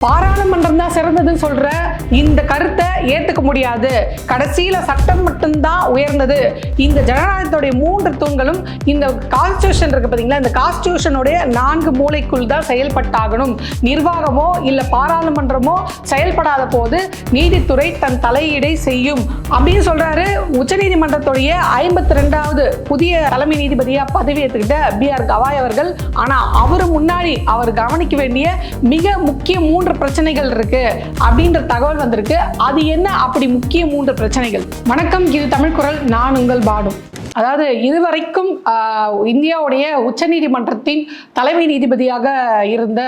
பாராளுமன்றம் தான் சிறந்ததுன்னு சொல்ற இந்த கருத்தை ஏத்துக்க முடியாது. கடைசியில சட்டம் மட்டும்தான் உயர்ந்தது. இந்த ஜனநாயகத்துடைய மூன்று தூண்களும் இந்த கான்ஸ்டியூஷன் இருக்கு பாத்தீங்களா? இந்த கான்ஸ்டியூஷனுடைய நான்கு மூளைக்குள் தான் செயல்பட்டாகணும். நிர்வாகமோ இல்ல பாராளுமன்றமோ செயல்படாத போது நீதித்துறை தன் தலையீடை செய்யும். அப்படின்னு சொல்றாரு உச்சநீதிமன்றத்துடைய ஐம்பத்தி ரெண்டாவது புதிய தலைமை நீதிபதியா பதவியேற்றுக்கிட்ட பி ஆர் கவாய் அவர்கள். ஆனா அவரு முன்னாடி அவர் கவனிக்க வேண்டிய மிக முக்கிய மூன்று பிரச்சனைகள் இருக்கு. அப்படின்ற தகவல் வந்திருக்கு. அது என்ன அப்படி முக்கிய மூன்று பிரச்சனைகள்? வணக்கம் இது தமிழ் குரல். நான் உங்கள் பாடும் அதாவது இதுவரைக்கும் ஆஹ், இந்தியாவுடைய உச்சநீதிமன்றத்தின் தலைமை நீதிபதியாக இருந்த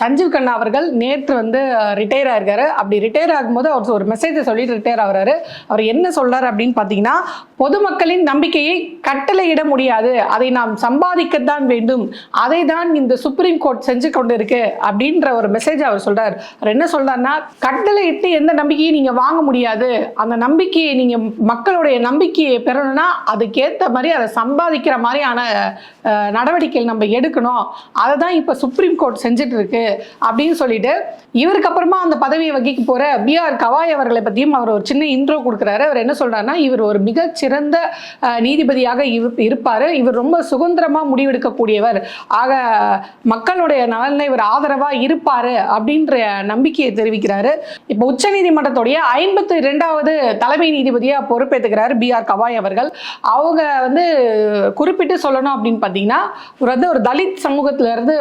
சஞ்சீவ் கண்ணா அவர்கள் நேற்று வந்து ரிட்டையர் ஆயிருக்காரு. அப்படி ரிட்டையர் ஆகும்போது அவர் ஒரு மெசேஜை சொல்லிட்டு ரிட்டையர் ஆகிறாரு. அவர் என்ன சொல்றாரு அப்படின்னு பார்த்தீங்கன்னா பொதுமக்களின் நம்பிக்கையை கட்டளையிட முடியாது. அதை நாம் சம்பாதிக்கத்தான் வேண்டும். அதை தான் இந்த சுப்ரீம் கோர்ட் செஞ்சு கொண்டு இருக்கு அப்படின்ற ஒரு மெசேஜ் அவர் சொல்றாரு. அவர் என்ன சொல்றாருன்னா கட்டளையிட்டு எந்த நம்பிக்கையும் நீங்க வாங்க முடியாது. அந்த நம்பிக்கையை நீங்க மக்களுடைய நம்பிக்கையை பெறணும்னா ஏற்ற மாதிரி அதை சம்பாதிக்கிற மாதிரியான நடவடிக்கைகள் நம்ம எடுக்கணும். அதை தான் இப்போ சுப்ரீம் கோர்ட் செஞ்சுட்டு இருக்கு அப்படின்னு சொல்லிட்டு இவருக்கு அப்புறமா அந்த பதவியை வகிக்க போகிற பிஆர் கவாய் அவர்களை பற்றியும் அவர் ஒரு சின்ன இன்ட்ரோ கொடுக்குறாரு. அவர் என்ன சொல்கிறாருன்னா இவர் ஒரு மிகச்சிறந்த நீதிபதியாக இவ- இருப்பார். இவர் ரொம்ப சுதந்திரமாக முடிவெடுக்கக்கூடியவர். ஆக மக்களுடைய நலனில் இவர் ஆதரவாக இருப்பார் அப்படின்ற நம்பிக்கையை தெரிவிக்கிறாரு. இப்போ உச்சநீதிமன்றத்துடைய ஐம்பத்தி ரெண்டாவது தலைமை நீதிபதியாக பொறுப்பேற்றுக்கிறார் பி ஆர் கவாய் அவர்கள். அவங்க வந்து குறிப்பிட்டு சொல்லணும் அப்படின்னு பார்த்தீங்கன்னா இவர் வந்து ஒரு தலித் சமூகத்திலேருந்து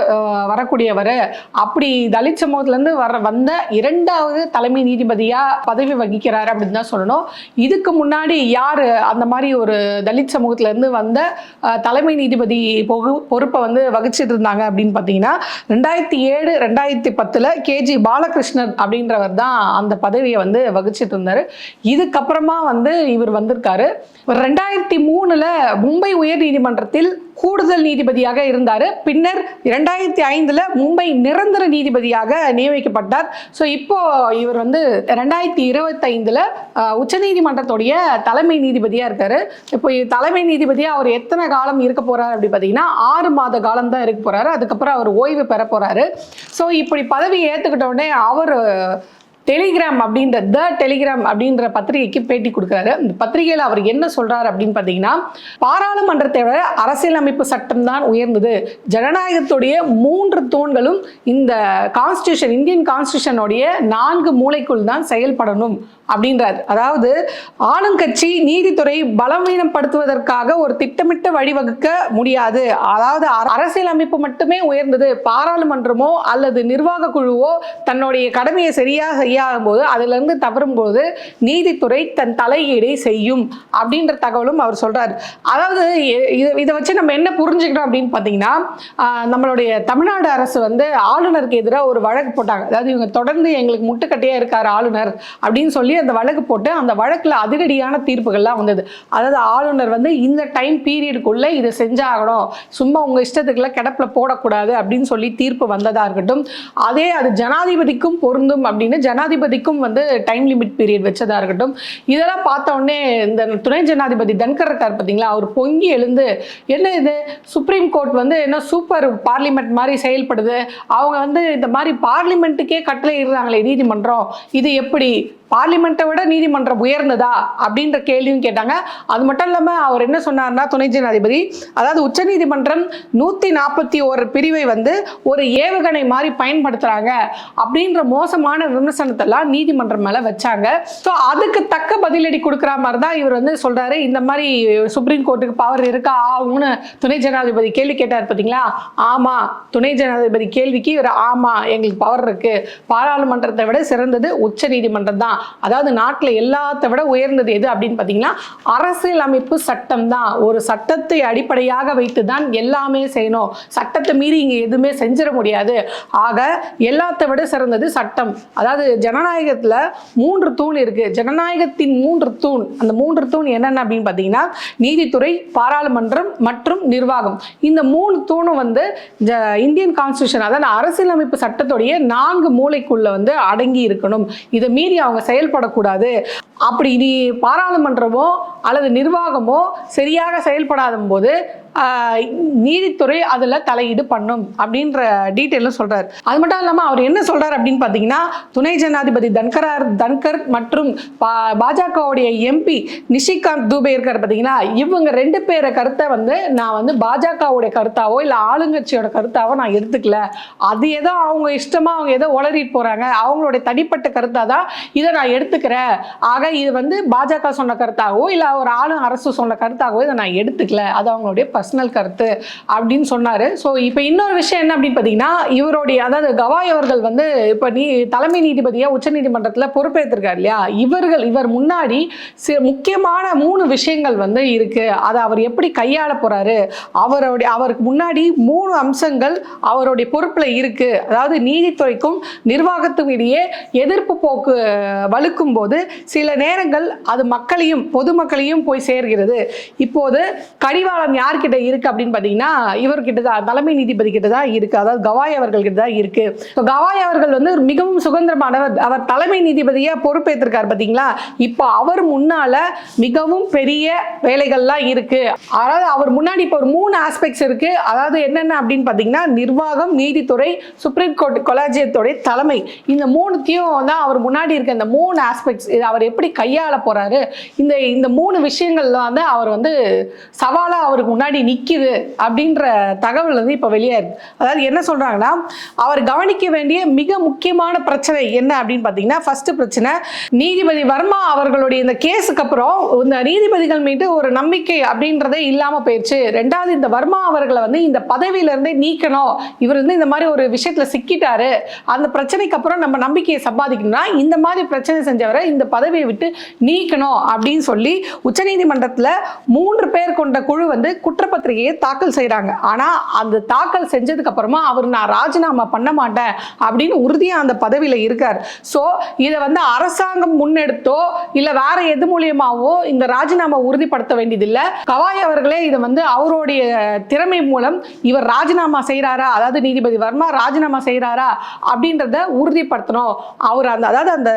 வரக்கூடியவர். அப்படி தலித் சமூகத்திலேருந்து வர வந்த இரண்டாவது தலைமை நீதிபதியாக பதவி வகிக்கிறார் அப்படின்னு தான் சொல்லணும். இதுக்கு முன்னாடி யார் அந்த மாதிரி ஒரு தலித் சமூகத்திலேருந்து வந்த தலைமை நீதிபதி பொகு- பொறுப்பை வந்து வகிச்சிட்டு இருந்தாங்க அப்படின்னு பார்த்தீங்கன்னா ரெண்டாயிரத்தி ஏழு ரெண்டாயிரத்தி பத்தில் கேஜி பாலகிருஷ்ணன் அப்படின்றவர் தான் அந்த பதவியை வந்து வகிச்சிட்டு இருந்தார். இதுக்கப்புறமா வந்து இவர் வந்திருக்காரு. ரெண்டாயிரத்தி ரெண்டாயிரத்தி மூணுல மும்பை உயர் நீதிமன்றத்தில் கூடுதல் நீதிபதியாக இருந்தார். பின்னர் இரண்டாயிரத்தி ஐந்தில் மும்பை நிரந்தர நீதிபதியாக நியமிக்கப்பட்டார். ஸோ இப்போ இவர் வந்து ரெண்டாயிரத்தி இருபத்தைந்தில் உச்சநீதிமன்றத்துடைய தலைமை நீதிபதியாக இருக்கார். இப்போ தலைமை நீதிபதியாக அவர் எத்தனை காலம் இருக்க போகிறார் அப்படி பார்த்தீங்கன்னா ஆறு மாத காலம் தான் இருக்க போகிறாரு அதுக்கப்புறம் அவர் ஓய்வு பெற போகிறாரு ஸோ இப்படி பதவி ஏற்றுக்கிட்ட உடனே அவர் டெலிகிராம் அப்படின்ற த டெலிகிராம் அப்படின்ற பத்திரிகைக்கு பேட்டி கொடுக்குறாரு. இந்த பத்திரிகையில் அவர் என்ன சொல்கிறார் அப்படின்னு பார்த்தீங்கன்னா பாராளுமன்றத்தை விட அரசியலமைப்பு சட்டம் தான் உயர்ந்தது. ஜனநாயகத்துடைய மூன்று தூண்களும் இந்த கான்ஸ்டியூஷன் இந்தியன் கான்ஸ்டியூஷனுடைய நான்கு மூலைக்குள் தான் செயல்படணும். அப்படின்றார். அதாவது ஆளுங்கட்சி நீதித்துறை பலவீனப்படுத்துவதற்காக ஒரு திட்டமிட்ட வழிவகுக்க முடியாது. அதாவது அர- அரசியலமைப்பு மட்டுமே உயர்ந்தது பாராளுமன்றமோ அல்லது நிர்வாக குழுவோ தன்னுடைய கடமையை சரியாக செய்யாத போது அதிலிருந்து தவறும் போது நீதித்துறை தன் தலையீடை செய்யும் அப்படின்ற தகவலும் அவர் சொல்றார். அதாவது இதை வச்சு நம்ம என்ன புரிஞ்சுக்கணும் அப்படின்னு பார்த்தீங்கன்னா நம்மளுடைய தமிழ்நாடு அரசு வந்து ஆளுநருக்கு எதிராக ஒரு வழக்கு போட்டாங்க. அதாவது இவங்க தொடர்ந்து எங்களுக்கு முட்டுக்கட்டையாக இருக்கார் ஆளுநர் அப்படின்னு சொல்லி அந்த வழக்கு போட்டு அந்த வழக்கில் அதிரடியான தீர்ப்புகள்லாம் வந்தது. அதாவது ஆளுநர் வந்து இந்த டைம் பீரியடுக்குள்ளே இதை செஞ்சாகணும். சும்மா உங்கள் இஷ்டத்துக்குள்ள கிடப்பில் போடக்கூடாது அப்படின்னு சொல்லி தீர்ப்பு வந்ததாக இருக்கட்டும். அதே அது ஜனாதிபதிக்கும் பொருந்தும் அப்படின்னு ஜனாதிபதிக்கும் வந்து டைம் லிமிட் பீரியட் வச்சதாக இருக்கட்டும். இதெல்லாம் பார்த்த உடனே இந்த துணை ஜனாதிபதி தன்கர் இருக்கார் பார்த்தீங்களா அவர் பொங்கி எழுந்து என்ன இது? சுப்ரீம் கோர்ட் வந்து என்ன சூப்பர் பார்லிமெண்ட் மாதிரி செயல்படுது? அவங்க வந்து இந்த மாதிரி பார்லிமெண்ட்டுக்கே கட்டளை இடுறாங்களே நீதிமன்றம். இது எப்படி? பார்லிமெண்ட்டை விட நீதிமன்றம் உயர்ந்ததா அப்படின்ற கேள்வியும் கேட்டாங்க. அது மட்டும் இல்லாமல் அவர் என்ன சொன்னார்னா துணை ஜனாதிபதி அதாவது உச்சநீதிமன்றம் நூற்றி நாற்பத்தி ஒரு பிரிவை வந்து ஒரு ஏவுகணை மாதிரி பயன்படுத்துகிறாங்க அப்படின்ற மோசமான விமர்சனத்தெல்லாம் நீதிமன்றம் மேலே வச்சாங்க. ஸோ அதுக்கு தக்க பதிலடி கொடுக்குற மாதிரி தான் இவர் வந்து சொல்கிறாரு இந்த மாதிரி சுப்ரீம் கோர்ட்டுக்கு பவர் இருக்கா? ஆகும்னு துணை ஜனாதிபதி கேள்வி கேட்டார் பார்த்தீங்களா ஆமாம் துணை ஜனாதிபதி கேள்விக்கு இவர் ஆமாம் எங்களுக்கு பவர் இருக்குது பாராளுமன்றத்தை விட சிறந்தது உச்ச நீதிமன்றம் தான் அதாவது நாட்டில் எல்லாத்தை விட உயர்ந்தது எது அப்படின்னு பார்த்தீங்கன்னா அரசியலமைப்பு சட்டம் தான் ஒரு சட்டத்தை அடிப்படையாக வைத்து தான் எல்லாமே செய்யணும். சட்டத்தை மீறி இங்கே எதுவுமே செஞ்சிட முடியாது. ஆக எல்லாத்தை விட சிறந்தது சட்டம். அதாவது ஜனநாயகத்தில் மூன்று தூண் இருக்கு. ஜனநாயகத்தின் மூன்று தூண். அந்த மூன்று தூண் என்னென்ன அப்படின்னு பார்த்தீங்கன்னா நீதித்துறை பாராளுமன்றம் மற்றும் நிர்வாகம். இந்த மூணு தூணும் வந்து ஜ- இந்தியன் கான்ஸ்டியூஷன் அதாவது அரசியலமைப்பு சட்டத்துடைய நான்கு மூலைக்குள்ள வந்து அடங்கி இருக்கணும். இதை மீறி அவங்க செயல்படக்கூடாது. அப்படி நீ பாராளுமன்றமோ அல்லது நிர்வாகமோ சரியாக செயல்படாத போது நீதித்துறை அதில் தலையீடு பண்ணும் அப்படின்ற டீட்டெயிலும் சொல்கிறார் அது மட்டும் இல்லாமல் அவர் என்ன சொல்கிறார் அப்படின்னு பார்த்தீங்கன்னா துணை ஜனாதிபதி தன்கரார் தன்கர் மற்றும் பா- பாஜகவுடைய எம்பி நிஷிகாந்த் தூபே இருக்கார் பார்த்தீங்களா இவங்க ரெண்டு பேரை கருத்தை வந்து நான் வந்து பாஜகவுடைய கருத்தாவோ இல்லை ஆளுங்கட்சியோட கருத்தாவோ நான் எடுத்துக்கல. அது ஏதோ அவங்க இஷ்டமாக அவங்க ஏதோ உளறிட்டு போகிறாங்க அவங்களுடைய தனிப்பட்ட கருத்தாக தான் இதை நான் எடுத்துக்கிறேன். ஆக இது வந்து பாஜக சொன்ன கருத்தாகவோ இல்லை ஒரு ஆளும் அரசு சொன்ன கருத்தாகவோ இதை நான் எடுத்துக்கல. அது அவங்களுடைய பர்சனல் கருத்து அப்படின்னு சொன்னார். ஸோ இப்போ இன்னொரு விஷயம் என்ன அப்படின்னு பார்த்தீங்கன்னா இவருடைய அதாவது கவாய் அவர்கள் வந்து இப்போ நீ தலைமை நீதிபதியாக உச்சநீதிமன்றத்தில் பொறுப்பேற்றிருக்கார் இல்லையா? இவர்கள் இவர் முன்னாடி சி- முக்கியமான மூணு விஷயங்கள் வந்து இருக்கு. அதை அவர் எப்படி கையாள போறாரு? அவருடைய அவருக்கு முன்னாடி மூணு அம்சங்கள் அவருடைய பொறுப்பில் இருக்கு. அதாவது நீதித்துறைக்கும் நிர்வாகத்துக்கும் இடையே எதிர்ப்பு போக்கு வலுக்கும் போது சில நேரங்கள் அது மக்களையும் பொதுமக்களையும் போய் சேர்கிறது. இப்போது கடிவாளம் யார்கிட்ட இருக்கு அப்படின்னு பார்த்தீங்கன்னா இவர்கிட்ட தான் தலைமை நீதிபதி கிட்ட தான் இருக்கு. அதாவது கவாய் அவர்கள் கிட்ட தான் இருக்கு கவாய் அவர்கள் வந்து மிகவும் சுதந்திரமானவர். அவர் தலைமை நீதிபதியை பொறுப்பேற்றிருக்கார் பார்த்தீங்களா இப்போ அவர் முன்னால மிகவும் பெரிய வேலைகள்லாம் இருக்கு. அதாவது அவர் முன்னாடி இப்போ ஒரு மூணு ஆஸ்பெக்ட்ஸ் இருக்கு. அதாவது என்னென்ன அப்படின்னு பார்த்தீங்கன்னா நிர்வாகம் நீதித்துறை சுப்ரீம் கோர்ட் கொலாஜியத்துடைய தலைமை. இந்த மூணுத்தையும் தான் அவர் முன்னாடி இருக்க இந்த மூணு ஆஸ்பெக்ட்ஸ் அவர் எப்படி கையாள போறாரு? இந்த இந்த மூணு விஷயங்கள்ல வந்து அவர் வந்து சவாலாக அவருக்கு முன்னாடி நிற்கிது அப்படின்ற தகவல் வந்து இப்போ வெளியே இருக்கு. அதாவது என்ன சொல்றாங்கன்னா அவர் கவனிக்க வேண்டிய மிக முக்கியமான பிரச்சனை என்ன அப்படின்னு பார்த்தீங்கன்னா ஃபர்ஸ்ட் பிரச்சனை நீதிபதி வர்மா அவர்களுடைய இந்த கேஸுக்கு அப்புறம் இந்த நீதிபதிகள் மீது ஒரு நம்பிக்கை அப்படின்றதே இல்லாமல் போயிடுச்சு ரெண்டாவது இந்த வர்மா அவர்களை வந்து இந்த பதவியிலேருந்தே நீக்கணும். இவர் வந்து இந்த மாதிரி ஒரு விஷயத்துல சிக்கிட்டாரு. அந்த பிரச்சனைக்கு அப்புறம் நம்ம நம்பிக்கையை சம்பாதிக்கணும்னா இந்த மாதிரி பிரச்சனை செஞ்சவரை இந்த பதவியை விட்டு நீக்கணும் அப்படின்னு சொல்லி உச்சநீதிமன்றத்தில் மூன்று பேர் கொண்ட குழு வந்து குற்றப்பத்திரிகையை தாக்கல் செய்கிறாங்க ஆனா அந்த தாக்கல் செஞ்சதுக்கு அப்புறமா அவர் நான் ராஜினாமா பண்ண மாட்டேன் அப்படின்னு உறுதியா அந்த பதவியில இருக்கார். சோ இதை வந்து அரசாங்கம் முன்னெடுத்தோ இல்ல வேற எது மூலியமாவோ இந்த ராஜினாமா உறுதிப்படுத்த வேண்டியதில்லை. கவாய் அவர்களே இதை வந்து அவருடைய திறமை மூலம் இவர் ராஜினாமா செய்கிறாரா அதாவது நீதிபதி வர்மா ராஜினாமா செய்கிறாரா அப்படின்றத உறுதிப்படுத்தணும். அவர் அந்த அதாவது அந்த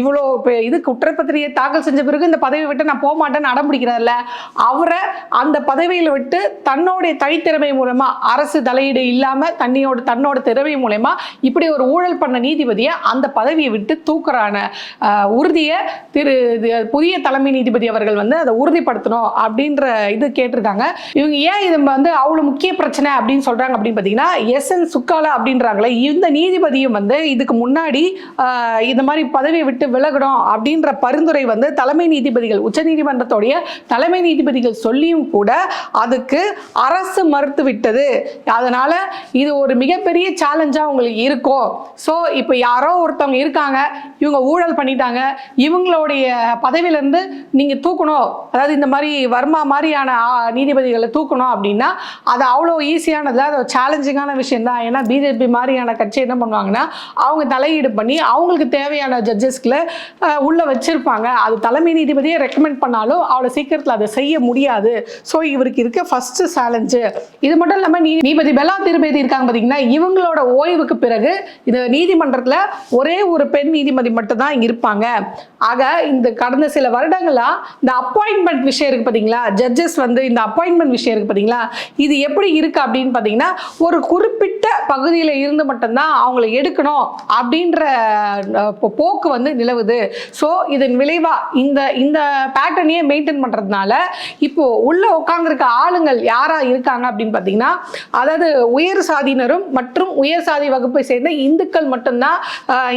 இவ்வளோ இது குற்றப்பத்திரிகை தாக்கல் செஞ்ச பிறகு இந்த பதவியை விட்டு நான் போக மாட்டேன்னு அடம் பிடிக்கிறார்ல அவரை அந்த பதவியில் விட்டு தன்னோடைய தனித்திறமை மூலமா அரசு தலையீடு இல்லாம தண்ணியோட தன்னோட திறமை மூலயமா இப்படி ஒரு ஊழல் பண்ண நீதிபதியை அந்த பதவியை விட்டு தூக்குறான உறுதியை திரு இது புதிய தலைமை நீதிபதி அவர்கள் வந்து அதை உறுதிப்படுத்தணும் அப்படின்ற இது கேட்டிருக்காங்க. இவங்க ஏன் இது வந்து அவ்வளோ முக்கிய பிரச்சனை அப்படின்னு சொல்றாங்க அப்படின்னு பார்த்தீங்கன்னா எஸ் என் சுக்காலா அப்படின்றாங்களே இந்த நீதிபதியும் வந்து இதுக்கு முன்னாடி இந்த மாதிரி பதவியை விட்டு விலகணும் அப்படின்ற பரிந்துரை வந்து தலைமை நீதிபதிகள் உச்சநீதிமன்றத்துடைய தலைமை நீதிபதிகள் சொல்லியும் கூட அது அதுக்கு அரசு மறுத்து விட்டது அதனால இது ஒரு மிகப்பெரிய சேலஞ்சாக உங்களுக்கு இருக்கும். ஸோ இப்போ யாரோ ஒருத்தவங்க இருக்காங்க இவங்க ஊழல் பண்ணிட்டாங்க இவங்களுடைய பதவியிலேருந்து நீங்கள் தூக்கணும். அதாவது இந்த மாதிரி வர்மா மாதிரியான நீதிபதிகளை தூக்கணும் அப்படின்னா அது அவ்வளோ ஈஸியானது அது சேலஞ்சிங்கான விஷயம் தான். ஏன்னா பிஜேபி மாதிரியான கட்சி என்ன பண்ணுவாங்கன்னா அவங்க தலையீடு பண்ணி அவங்களுக்கு தேவையான ஜட்ஜஸ்களை உள்ளே வச்சுருப்பாங்க. அது தலைமை நீதிபதியை ரெக்கமெண்ட் பண்ணாலும் அவ்வளோ சீக்கிரத்தில் அதை செய்ய முடியாது. ஸோ இவருக்கு இருக்க ஃபஸ்ட்டு சேலஞ்சு இது மட்டும் இல்லாமல் நீ நீதிபதி பெலா திருபதி இருக்காங்க பார்த்தீங்கன்னா இவங்களோட ஓய்வுக்கு பிறகு இந்த நீதிமன்றத்தில் ஒரே ஒரு பெண் நீதிபதி மட்டும் தான் இங்கே இருப்பாங்க. ஆக இந்த கடந்த சில வருடங்களாக இந்த அப்பாயின்மெண்ட் விஷயம் இருக்குது பார்த்தீங்களா ஜட்ஜஸ் வந்து இந்த அப்பாயின்மெண்ட் விஷயம் இருக்குது பார்த்தீங்களா இது எப்படி இருக்குது அப்படின்னு பார்த்தீங்கன்னா ஒரு குறிப்பிட்ட பகுதியில் இருந்து மட்டும்தான் அவங்கள எடுக்கணும் அப்படின்ற போக்கு வந்து நிலவுது. ஸோ இதன் விளைவாக இந்த இந்த பேட்டர்னையே மெயின்டைன் பண்ணுறதுனால இப்போது உள்ளே உட்காந்துருக்க ஆளுங்கள் யாரா இருக்காங்க அப்படின்னு பார்த்தீங்கன்னா அதாவது உயர் சாதியினரும் மற்றும் உயர் சாதி வகுப்பை சேர்ந்த இந்துக்கள் மட்டும்தான்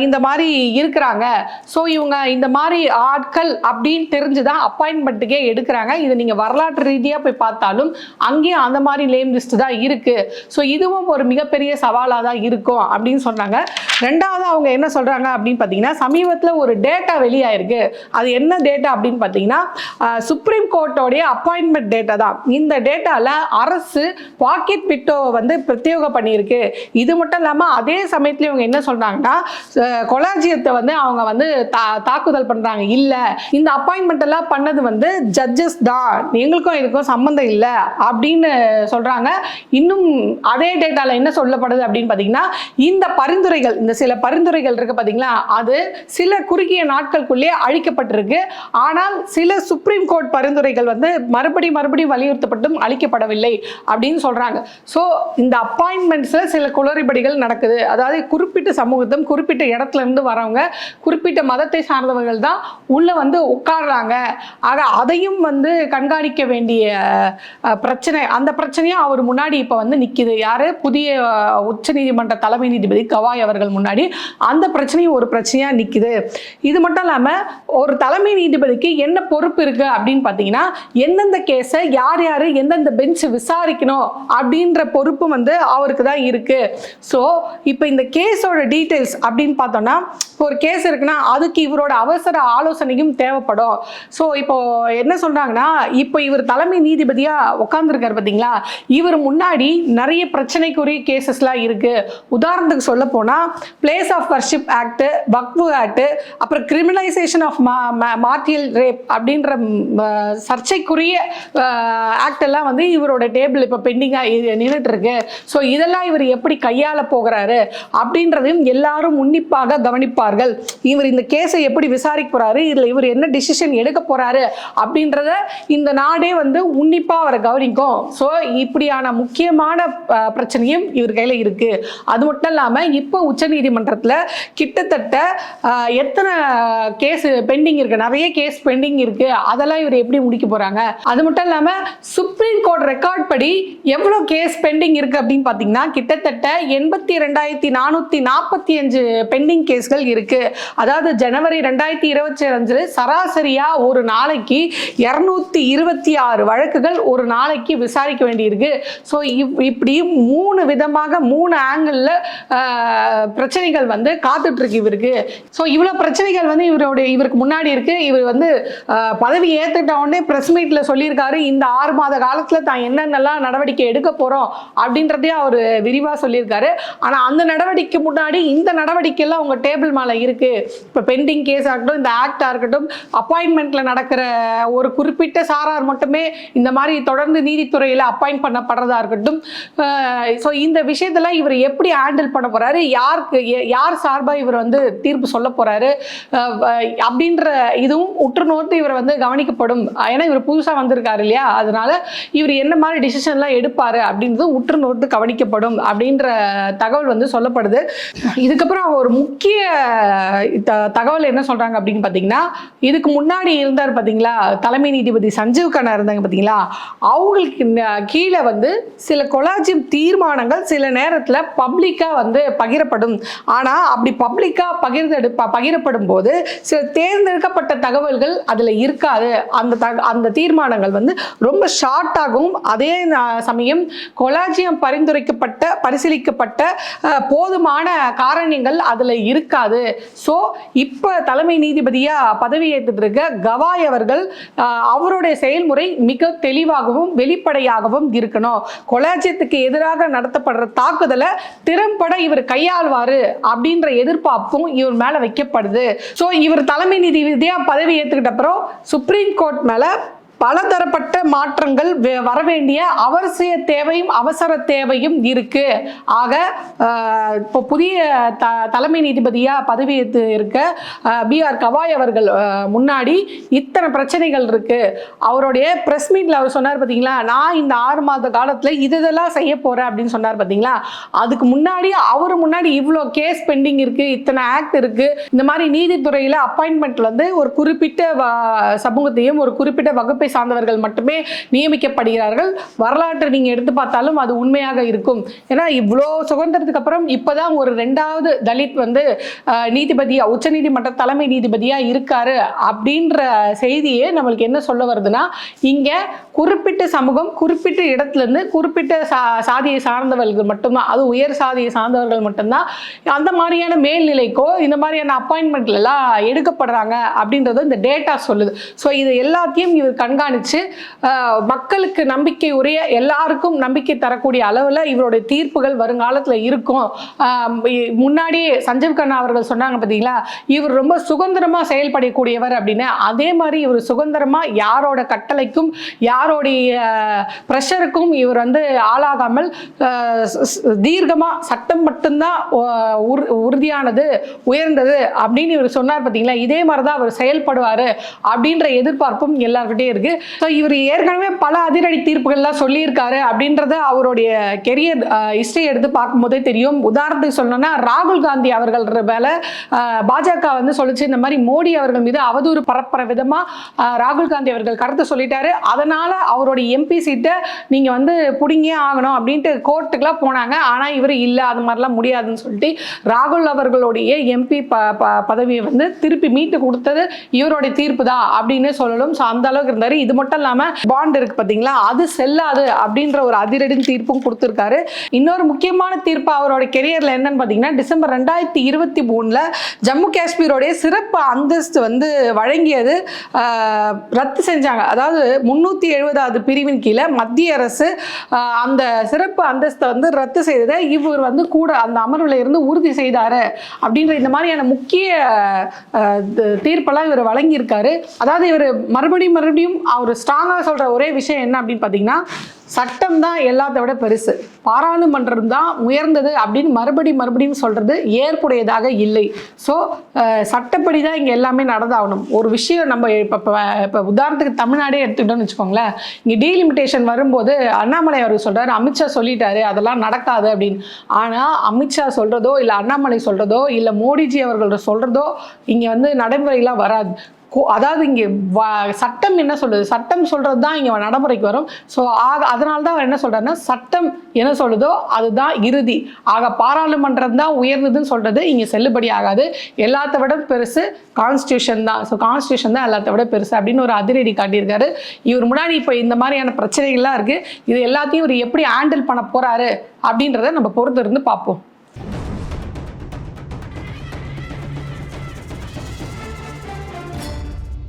இந்த மாதிரி இருக்கிறாங்க. ஸோ இவங்க இந்த மாதிரி ஆட்கள் அப்படின்னு தெரிஞ்சுதான் அப்பாயின்மெண்ட்டுக்கே எடுக்கிறாங்க. இது நீங்கள் வரலாற்று ரீதியாக போய் பார்த்தாலும் அங்கேயும் அந்த மாதிரி லேம் லிஸ்ட் தான் இருக்குது ஸோ இதுவும் ஒரு மிகப்பெரிய சவாலாக தான் இருக்கும் அப்படின்னு சொன்னாங்க. ரெண்டாவது அவங்க என்ன சொல்கிறாங்க அப்படின்னு பார்த்தீங்கன்னா சமீபத்தில் ஒரு டேட்டா வெளியாயிருக்கு. அது என்ன டேட்டா அப்படின்னு பார்த்தீங்கன்னா சுப்ரீம் கோர்ட்டோடைய அப்பாயின்மெண்ட் டேட்டா தான். இந்த டேட்டா டேட்டாவில் அரசு பாக்கெட் பிட்டோவை வந்து பிரத்யோகம் பண்ணியிருக்கு. இது மட்டும் இல்லாமல் அதே சமயத்தில் இவங்க என்ன சொல்கிறாங்கன்னா கொலாஜியத்தை வந்து அவங்க வந்து தா தாக்குதல் பண்ணுறாங்க இல்லை இந்த அப்பாயின்மெண்ட் எல்லாம் பண்ணது வந்து ஜட்ஜஸ் தான். எங்களுக்கும் இதுக்கும் சம்மந்தம் இல்லை அப்படின்னு சொல்கிறாங்க இன்னும் அதே டேட்டாவில் என்ன சொல்லப்படுது அப்படின்னு பார்த்தீங்கன்னா இந்த பரிந்துரைகள் இந்த சில பரிந்துரைகள் இருக்குது பார்த்தீங்களா அது சில குறுகிய நாட்களுக்குள்ளே அழிக்கப்பட்டிருக்கு. ஆனால் சில சுப்ரீம் கோர்ட் பரிந்துரைகள் வந்து மறுபடி மறுபடியும் வலியுறுத்தப்பட்டும் அளிக்கப்படவில்லை அப்படின்னு சொல்கிறாங்க ஸோ இந்த அப்பாயின்மெண்ட்ஸில் சில குளறுபடிகள் நடக்குது. அதாவது குறிப்பிட்ட சமூகத்தும் குறிப்பிட்ட இடத்துலேருந்து வரவங்க குறிப்பிட்ட மதத்தை சார்ந்தவர்கள் தான் உள்ளே வந்து உட்கார்றாங்க. ஆக அதையும் வந்து கண்காணிக்க வேண்டிய பிரச்சனை அந்த பிரச்சனையும் அவர் முன்னாடி இப்போ வந்து நிற்கிது யார்? புதிய உச்சநீதிமன்ற தலைமை நீதிபதி கவாய் அவர்கள் முன்னாடி அந்த பிரச்சனையும் ஒரு பிரச்சனையாக நிற்கிது இது மட்டும் இல்லாமல் ஒரு தலைமை நீதிபதிக்கு என்ன பொறுப்பு இருக்குது அப்படின்னு பார்த்தீங்கன்னா எந்தெந்த கேஸை யார் யார் எந்த இந்த பெஞ்ச் விசாரிக்கணும் அப்படின்ற பொறுப்பு வந்து அவருக்கு தான் இருக்கு. ஸோ இப்போ இந்த கேஸோட டீட்டெயில்ஸ் அப்படின்னு பார்த்தோம்னா இப்போ ஒரு கேஸ் இருக்குன்னா அதுக்கு இவரோட அவசர ஆலோசனையும் தேவைப்படும். ஸோ இப்போ என்ன சொல்கிறாங்கன்னா இப்போ இவர் தலைமை நீதிபதியாக உட்காந்துருக்கார் பார்த்தீங்களா இவர் முன்னாடி நிறைய பிரச்சனைக்குரிய கேசஸ்லாம் இருக்குது உதாரணத்துக்கு சொல்ல போனால் place of worship act Waqf act அப்புறம் கிரிமினலைசேஷன் ஆஃப் மா மார்டியல் ரேப் அப்படின்ற சர்ச்சைக்குரிய ஆக்டெல்லாம் வந்து இவரோட டேபிள் இப்போ பெண்டிங்காக நின்றுட்டு இருக்கு ஸோ இதெல்லாம் இவர் எப்படி கையாள போகிறாரு? அப்படின்றதையும் எல்லாரும் உன்னிப்பாக கவனிப்பார்கள் இவர் இந்த கேஸை எப்படி விசாரிக்க போறாரு? இதில் இவர் என்ன டிசிஷன் எடுக்க போறாரு? அப்படின்றத இந்த நாடே வந்து உன்னிப்பாக அவரை கவனிக்கும். ஸோ இப்படியான முக்கியமான பிரச்சனையும் இவர் கையில் இருக்கு. அது மட்டும் இல்லாமல் இப்போ உச்சநீதிமன்றத்தில் கிட்டத்தட்ட எத்தனை கேஸ் பெண்டிங் இருக்கு? நிறைய கேஸ் பெண்டிங் இருக்கு. அதெல்லாம் இவர் எப்படி முடிக்க போறாங்க? அது மட்டும் இல்லாம சுப்ரீம் கோர்ட் ரெக்கார்ட் படி எவ்வளவு கேஸ் பெண்டிங் இருக்கு அப்படின்னு பாத்தீங்கன்னா கிட்டத்தட்ட எண்பத்தி ரெண்டாயிரத்தி நானூத்தி நாற்பத்தி அஞ்சு பெண்டிங் கேஸ்கள் இருக்கு. அதாவது ஜனவரி ரெண்டாயிரத்தி இருபத்தி அஞ்சுல சராசரியா ஒரு நாளைக்கு இருநூத்தி இருபத்தி ஆறு வழக்குகள் ஒரு நாளைக்கு விசாரிக்க வேண்டியிருக்கு. ஸோ இப்படி மூணு விதமாக மூணு ஆங்கிளில் பிரச்சனைகள் வந்து காத்துட்டு இருக்கு இவருக்கு. ஸோ இவ்வளோ பிரச்சனைகள் வந்து இவருடைய இவருக்கு முன்னாடி இருக்கு. இவர் வந்து பதவி ஏற்றுட்ட உடனே ப்ரெஸ் மீட்டில் சொல்லியிருக்காரு. இந்த ஆறு மாத காலத்தில் தான் என்னென்னலாம் நடவடிக்கை எடுக்க போகிறோம் அப்படின்றதையும் அவர் விரிவாக சொல்லியிருக்காரு. ஆனால் அந்த நடவடிக்கை முன்னாடி இந்த நடவடிக்கைலாம் உங்கள் டேபிள் மேலே இருக்கு. இப்போ பெண்டிங் கேஸ் ஆகட்டும் இந்த ஆக்டாக இருக்கட்டும் அப்பாயின்மெண்ட்ல நடக்கிற ஒரு குறிப்பிட்ட சாரார் மட்டுமே இந்த மாதிரி தொடர்ந்து நீதித்துறையில் அப்பாயிண்ட் பண்ணப்படுறதா இருக்கட்டும் ஸோ இந்த விஷயத்தெல்லாம் இவர் எப்படி ஹேண்டில் பண்ண போறாரு? யாருக்கு யார் சார்பாக இவர் வந்து தீர்ப்பு சொல்ல போறாரு? அப்படின்ற இதுவும் உற்று நோர்த்து இவர் வந்து கவனிக்கப்படும். ஏன்னா இவர் புதுசாக வந்திருக்காரு இல்லையா? அதனால இவர் என்ன மாதிரி டிசிஷன்லாம் எடுப்பார் அப்படின்றது உற்று நோர்த்து கவனிக்கப்படும் அப்படின்ற தகவல் வந்து சொல்லப்படுது. இதுக்கப்புறம் ஒரு முக்கிய தகவல் என்ன சொல்கிறாங்க அப்படின்னு பார்த்தீங்கன்னா இதுக்கு முன்னாடி இருந்தார் பார்த்தீங்களா தலைமை நீதிபதி சஞ்சீவ் கண்ணா இருந்தாங்க பார்த்தீங்களா அவங்களுக்கு கீழே வந்து சில கொலாஜியம் தீர்மானங்கள் சில நேரத்தில் பப்ளிக்காக வந்து பகிரப்படும். ஆனால் அப்படி பப்ளிக்காக பகிர்ந்தெடு பகிரப்படும் போது சில தேர்ந்தெடுக்கப்பட்ட தகவல்கள் அதில் இருக்காது. அந்த தக அந்த தீர்மானங்கள் வந்து ரொம்ப ஷார்ட்டாகவும் அதே சமயம் கொலாஜியம் பரிந்துரைக்கப்பட்ட பரிசீலிக்கப்பட்ட போதுமான காரணங்கள் அதில் இருக்காது. ஸோ இப்போ தலைமை நீதிபதியாக பதவி இருக்க கவாய் அவர்கள் அவருடைய செயல்முறை மிக தெளிவாகவும் வெளிப்படையாகவும் இருக்கணும். கொலாஜியத்துக்கு எதிராக நடத்தப்படுற தாக்குதலை திறம்பட இவர் கையாள்வார் அப்படின்ற எதிர்பார்ப்பும் இவர் மேலே வைக்கப்படுது. ஸோ இவர் தலைமை நீதிபதியாக பதவி ஏற்றுக்கிட்ட அப்புறம் சுப்ரீம் கோர்ட் மேலே பலதரப்பட்ட மாற்றங்கள் வரவேண்டிய அவசிய தேவையும் அவசர தேவையும் இருக்கு. ஆக இப்போ புதிய த தலைமை நீதிபதியாக பதவியேற்று இருக்க பி ஆர் கவாய் அவர்கள் முன்னாடி இத்தனை பிரச்சனைகள் இருக்கு. அவருடைய பிரஸ் மீட்டில் அவர் சொன்னார் பார்த்தீங்களா நான் இந்த ஆறு மாத காலத்தில் இது இதெல்லாம் செய்ய போகிறேன் அப்படின்னு சொன்னார் பார்த்தீங்களா அதுக்கு முன்னாடி அவர் முன்னாடி இவ்வளோ கேஸ் பெண்டிங் இருக்கு இத்தனை ஆக்ட் இருக்கு. இந்த மாதிரி நீதித்துறையில் அப்பாயின்மெண்ட் வந்து ஒரு குறிப்பிட்ட சமூகத்தையும் ஒரு குறிப்பிட்ட வகுப்பை சார்ந்தவர்கள் மட்டுமே நியமிக்கப்படுகிறார்கள். வரலாற்றை நீங்கள் எடுத்து பார்த்தாலும் அது உண்மையாக இருக்கும். ஏன்னா இவ்வளோ சுதந்திரத்துக்கு அப்புறம் இப்போதான் ஒரு ரெண்டாவது தலித் வந்து நீதிபதியாக உச்சநீதிமன்ற தலைமை நீதிபதியாக இருக்காரு அப்படின்ற செய்தியே நம்மளுக்கு என்ன சொல்ல வருதுன்னா இங்கே குறிப்பிட்ட சமூகம் குறிப்பிட்ட இடத்துல இருந்து குறிப்பிட்ட சா சாதியை சார்ந்தவர்கள் மட்டும்தான். அது உயர் சாதியை சார்ந்தவர்கள் மட்டும்தான். அந்த மாதிரியான மேல்நிலைக்கோ இந்த மாதிரியான அப்பாயின்மெண்ட்லாம் எடுக்கப்படுறாங்க அப்படின்றது இந்த டேட்டா சொல்லுது. ஸோ இது எல்லாத்தையும் இவர் கண் கண்காணித்து மக்களுக்கு நம்பிக்கை உரிய எல்லாருக்கும் நம்பிக்கை தரக்கூடிய அளவில் இவருடைய தீர்ப்புகள் வருங்காலத்தில் இருக்கும். முன்னாடி சஞ்சீவ் கண்ணா அவர்கள் சொன்னாங்க பார்த்தீங்களா இவர் ரொம்ப சுதந்திரமாக செயல்படக்கூடியவர் அப்படின்னு. அதே மாதிரி இவர் சுதந்திரமாக யாரோட கட்டளைக்கும் யாரோடைய ப்ரெஷருக்கும் இவர் வந்து ஆளாகாமல் தீர்க்கமாக சட்டம் மட்டும்தான் உறுதியானது உயர்ந்தது அப்படின்னு இவர் சொன்னார் பார்த்தீங்களா இதே மாதிரி தான் அவர் செயல்படுவார் அப்படின்ற எதிர்பார்ப்பும் எல்லார்கிட்டயும் இருக்கு. இருக்கு. ஸோ இவர் ஏற்கனவே பல அதிரடி தீர்ப்புகள்லாம் சொல்லியிருக்காரு அப்படின்றத அவருடைய கெரியர் ஹிஸ்டரி எடுத்து பார்க்கும்போதே தெரியும். உதாரணத்துக்கு சொல்லணும்னா ராகுல் காந்தி அவர்கள் மேல பாஜக வந்து சொல்லிச்சு இந்த மாதிரி மோடி அவர்கள் மீது அவதூறு பரப்புற விதமா ராகுல் காந்தி அவர்கள் கருத்து சொல்லிட்டாரு. அதனால அவருடைய எம்பி சீட்டை நீங்க வந்து புடுங்கியே ஆகணும் அப்படின்ட்டு கோர்ட்டுக்கெல்லாம் போனாங்க. ஆனா இவர் இல்லை அது மாதிரிலாம் முடியாதுன்னு சொல்லிட்டு ராகுல் அவர்களுடைய எம்பி ப பதவியை வந்து திருப்பி மீட்டு கொடுத்தது இவருடைய தீர்ப்பு தான் அப்படின்னு சொல்லலும். ஸோ அந்த அளவுக்கு இருந்தார். இது மட்டும் இல்லாம பாண்ட் இருக்கு பாத்தீங்களா? அது செல்லாது அப்படின்ற ஒரு அதிரடி தீர்ப்பும் கொடுத்திருக்காரு. இன்னொரு முக்கியமான தீர்ப்பு அவரோட கெரியர்ல என்னன்னு பாத்தீங்கன்னா டிசம்பர் ரெண்டாயிரத்தி இருபத்தி மூணுல ஜம்மு காஷ்மீரோடைய சிறப்பு அந்தஸ்து வந்து வழங்கியது ரத்து செஞ்சாங்க. அதாவது முன்னூத்தி எழுபதாவது பிரிவின் கீழே மத்திய அரசு அந்த சிறப்பு அந்தஸ்தை வந்து ரத்து செய்ததை இவர் வந்து கூட அந்த அமர்வுல இருந்து உறுதி செய்தாரு அப்படின்ற இந்த மாதிரியான முக்கிய தி- தீர்ப்பெல்லாம் இவர் வழங்கியிருக்காரு. அதாவது இவர் மறுபடியும் மறுபடியும் அவர் ஸ்ட்ராங்காக சொல்ற ஒரே விஷயம் என்ன அப்படின்னு பார்த்தீங்கன்னா சட்டம் தான் எல்லாத்த விட பெருசு. பாராளுமன்றம் தான் உயர்ந்தது அப்படின்னு மறுபடி மறுபடியும் சொல்கிறது ஏற்புடையதாக இல்லை. ஸோ சட்டப்படி தான் இங்கே எல்லாமே நடந்தாகணும். ஒரு விஷயம் நம்ம இப்போ இப்போ உதாரணத்துக்கு தமிழ்நாடே எடுத்துக்கிட்டோம்னு வச்சுக்கோங்களேன். இங்கே டீலிமிட்டேஷன் வரும்போது அண்ணாமலை அவர் சொல்கிறார் அமித்ஷா சொல்லிட்டாரு அதெல்லாம் நடக்காது அப்படின்னு. ஆனால் அமித்ஷா சொல்கிறதோ இல்லை அண்ணாமலை சொல்கிறதோ இல்லை மோடிஜி அவர்களோட சொல்கிறதோ இங்கே வந்து நடைமுறையெல்லாம் வராது. கோ- அதாவது இங்கே வ- சட்டம் என்ன சொல்லுது? சட்டம் சொல்றது தான் இங்கே நடைமுறைக்கு வரும். ஸோ ஆக அதனால தான் அவர் என்ன சொல்கிறாருன்னா சட்டம் என்ன சொல்லுதோ அதுதான் இறுதி. ஆக பாராளுமன்றம் தான் உயர்ந்ததுன்னு சொல்கிறது இங்கே செல்லுபடி ஆகாது. எல்லாத்த விட பெருசு கான்ஸ்டியூஷன் தான். ஸோ கான்ஸ்டியூஷன் தான் எல்லாத்த விட பெருசு அப்படின்னு ஒரு அதிரடி காட்டியிருக்காரு. இவர் முன்னாடி இப்போ இந்த மாதிரியான பிரச்சனைகள்லாம் இருக்குது இது எல்லாத்தையும் இவர் எப்படி ஹேண்டில் பண்ண போகிறாரு அப்படின்றத நம்ம பொறுத்திருந்து பார்ப்போம்.